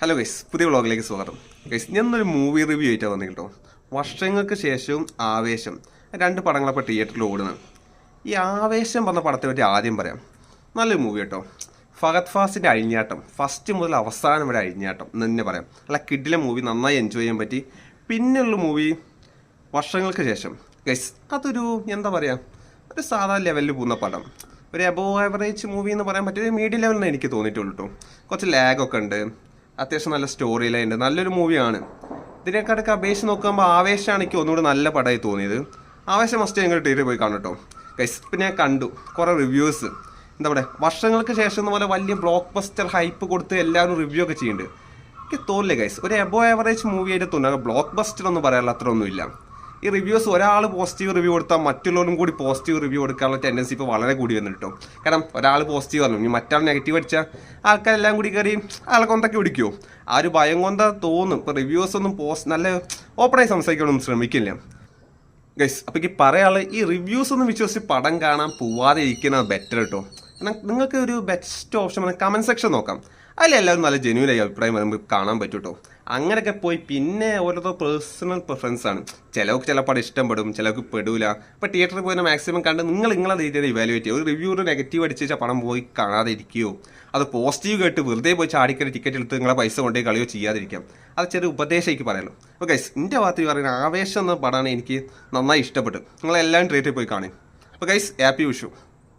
Hello guys പുതിയ വ്ളോഗിലേക്ക് സ്വാഗതം. ഗൈസ് ഞാനൊരു മൂവി റിവ്യൂ ആയിട്ടാണ് വന്നത് കേട്ടോ. വർഷങ്ങൾക്ക് ശേഷവും ആവേശം. രണ്ട് പടങ്ങളപ്പോൾ തിയേറ്ററിൽ ഓടുന്നത് ഈ ആവേശം പറഞ്ഞ പടത്തെ പറ്റി ആദ്യം പറയാം. നല്ലൊരു മൂവി കേട്ടോ. ഫഹദ് ഫാസിന്റെ അഴിഞ്ഞാട്ടം. ഫസ്റ്റ് മുതൽ അവസാനം വരെ അഴിഞ്ഞാട്ടം എന്ന് തന്നെ പറയാം. അല്ല കിഡിലെ മൂവി നന്നായി എൻജോയ് ചെയ്യാൻ പറ്റി. പിന്നെയുള്ള മൂവി വർഷങ്ങൾക്ക് ശേഷം. ഗൈസ് അതൊരു എന്താ പറയുക ഒരു സാധാ ലെവലിൽ പോകുന്ന പടം. ഒരു എബോ ആവറേജ് മൂവി എന്ന് പറയാൻ പറ്റിയ മീഡിയം ലെവലിന് എനിക്ക് തോന്നിയിട്ടുള്ളൂ കേട്ടോ. കുറച്ച് ലാഗൊക്കെ ഉണ്ട്. അത്യാവശ്യം നല്ല സ്റ്റോറി ലൈൻ ഉണ്ട്. നല്ലൊരു മൂവിയാണ് ഇതിനെക്കാട്ടൊക്കെ അപേക്ഷിച്ച് നോക്കുമ്പോൾ ആവേശമാണ് എനിക്ക് ഒന്നുകൂടി നല്ല പടമായി തോന്നിയത്. ആവേശം മസ്റ്റ് ഞങ്ങൾ ടീറ്റിൽ പോയി കാണട്ടോ ഗൈസ് ഇപ്പം ഞാൻ കണ്ടു കുറേ റിവ്യൂസ് എന്താ പറയുക വർഷങ്ങൾക്ക് ശേഷം എന്ന പോലെ വലിയ ബ്ലോക്ക് ബസ്റ്റർ ഹൈപ്പ് കൊടുത്ത് എല്ലാവരും റിവ്യൂ ഒക്കെ ചെയ്യുന്നുണ്ട്. എനിക്ക് തോന്നില്ല ഗൈസ് ഒരു എബോ ആവറേജ് മൂവി ആയിട്ട് തോന്നുക ബ്ലോക്ക് ബസ്റ്റർ ഒന്നും പറയാനുള്ള അത്ര ഒന്നുമില്ല ഈ റിവ്യൂസ് ഒരാൾ പോസിറ്റീവ് റിവ്യൂ കൊടുത്താൽ മറ്റുള്ളവരും കൂടി പോസിറ്റീവ് റിവ്യൂ കൊടുക്കാനുള്ള ടെൻഡൻസി ഇപ്പോൾ വളരെ കൂടി വന്നിട്ട് കേട്ടോ കാരണം ഒരാൾ പോസിറ്റീവ് പറഞ്ഞു ഇനി മറ്റാൾ നെഗറ്റീവ് അടിച്ചാൽ ആൾക്കാരെല്ലാം കൂടി കയറി ആളെ കൊന്തൊക്കെ പിടിക്കുമോ ആ ഒരു ഭയം കൊണ്ടാ തോന്നും. ഇപ്പോൾ റിവ്യൂസ് ഒന്നും പോസ്റ്റ് നല്ല ഓപ്പണായി സംസാരിക്കാനൊന്നും ശ്രമിക്കില്ല. ഗൈസ് അപ്പോൾ ഈ പറയാൾ ഈ റിവ്യൂസ് ഒന്നും വിശ്വസിച്ച് പടം കാണാൻ പോവാതെ ഇരിക്കുന്നത് ബെറ്റർ കേട്ടോ കാരണം നിങ്ങൾക്ക് ഒരു ബെസ്റ്റ് ഓപ്ഷൻ കമന്റ് സെക്ഷൻ നോക്കാം. അതിലെല്ലാവരും നല്ല ജെന്യൂനായി അഭിപ്രായം വരുമ്പോൾ കാണാൻ പറ്റും കേട്ടോ അങ്ങനെയൊക്കെ പോയി പിന്നെ ഓരോരോ പേഴ്സണൽ പ്രിഫറൻസ് ആണ്. ചിലവർക്ക് ചില പടം ഇഷ്ടപ്പെടും ചിലർക്ക് പെടൂല. അപ്പോൾ തിയേറ്ററിൽ പോയി മാക്സിമം കണ്ട് നിങ്ങൾ നിങ്ങളെ രീതിയിൽ ഇവാലുവേറ്റ് ചെയ്യുക. ഒരു റിവ്യൂ ഒരു നെഗറ്റീവ് അടിച്ച് വെച്ചാൽ പണം പോയി കാണാതെ ഇരിക്കുകയോ അത് പോസിറ്റീവ് കേട്ട് വെറുതെ പോയി ചാടിക്കറി ടിക്കറ്റ് എടുത്ത് നിങ്ങളെ പൈസ കൊണ്ടുപോയി കളിയോ ചെയ്യാതിരിക്കാം. അത് ചെറിയ ഉപദേശം എനിക്ക് പറയാലോ. ഓക്കെ എന്റെ ഭാഗത്ത് പറയുന്ന ആവേശം എന്ന പടമാണ് എനിക്ക് നന്നായി ഇഷ്ടപ്പെട്ടു നിങ്ങളെല്ലാം ട്രീറ്റിൽ പോയി കാണും അപ്പോൾ ഗൈസ് ഹാപ്പി വിഷു.